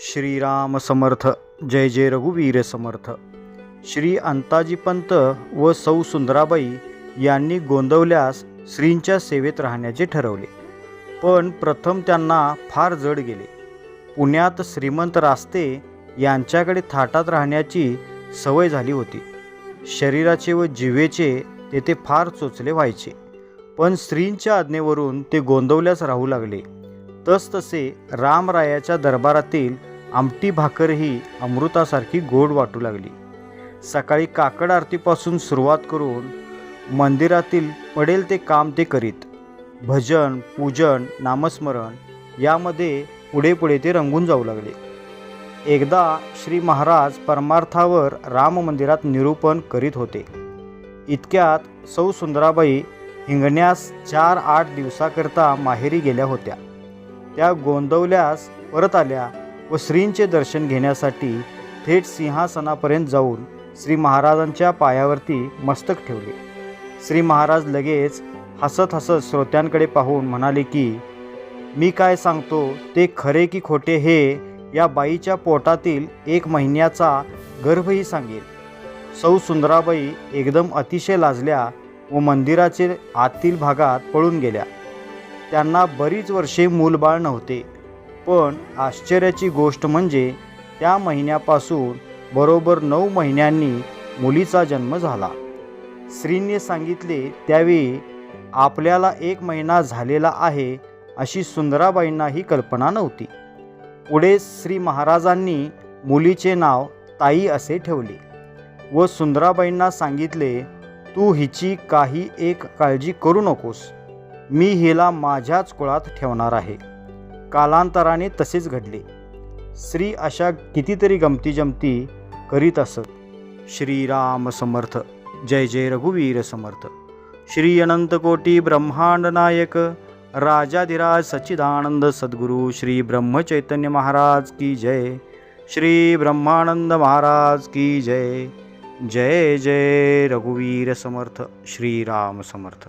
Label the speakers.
Speaker 1: श्रीराम समर्थ जय जय रघुवीर समर्थ. श्री अंताजी पंत व सौ सुंदराबाई यांनी गोंदवल्यास श्रींच्या सेवेत राहण्याचे ठरवले. पण प्रथम त्यांना फार जड गेले. पुण्यात श्रीमंत रास्ते यांच्याकडे थाटात राहण्याची सवय झाली होती. शरीराचे व जिवेचे तेथे फार चोचले व्हायचे. पण श्रींच्या आज्ञेवरून ते गोंदवल्यास राहू लागले. तसतसे रामरायाच्या दरबारातील आमटी भाकरही अमृतासारखी गोड वाटू लागली. सकाळी काकड आरतीपासून सुरुवात करून मंदिरातील पडेल ते काम ते करीत भजन पूजन नामस्मरण यामध्ये पुढे पुढे ते रंगून जाऊ लागले. एकदा श्री महाराज परमार्थावर राम मंदिरात निरूपण करीत होते. इतक्यात सौ सुंदराबाई हिंगण्यास चार आठ दिवसाकरता माहेरी गेल्या होत्या. त्या गोंदवल्यास परत आल्या व श्रींचे दर्शन घेण्यासाठी थेट सिंहासनापर्यंत जाऊन श्री महाराजांच्या पायावरती मस्तक ठेवले. श्री महाराज लगेच हसत हसत श्रोत्यांकडे पाहून म्हणाले की मी काय सांगतो ते खरे की खोटे हे या बाईच्या पोटातील एक महिन्याचा गर्भही सांगेल. सौ सुंदराबाई एकदम अतिशय लाजल्या व मंदिराचे आतील भागात पळून गेल्या. त्यांना बरीच वर्षे मूलबाळ नव्हते. पण आश्चर्याची गोष्ट म्हणजे त्या महिन्यापासून बरोबर नऊ महिन्यांनी मुलीचा जन्म झाला. श्रींनी सांगितले त्यावेळी आपल्याला एक महिना झालेला आहे अशी सुंदराबाईंना ही कल्पना नव्हती. पुढे श्री महाराजांनी मुलीचे नाव ताई असे ठेवले व सुंदराबाईंना सांगितले तू हिची काही एक काळजी करू नकोस. मी हिला माझ्याच कुळात ठेवणार आहे. कालांतराने तसेच घडले. श्री अशा कितीतरी गमती जमती करीत असत. श्रीराम समर्थ. जय जय रघुवीर समर्थ. श्री अनंतकोटी ब्रह्मांड नायक. राजाधिराज सच्चिदानंद सद्गुरू श्री ब्रह्मचैतन्य महाराज की जय. श्री ब्रह्मानंद महाराज की जय. जय जय रघुवीर समर्थ. श्रीराम समर्थ.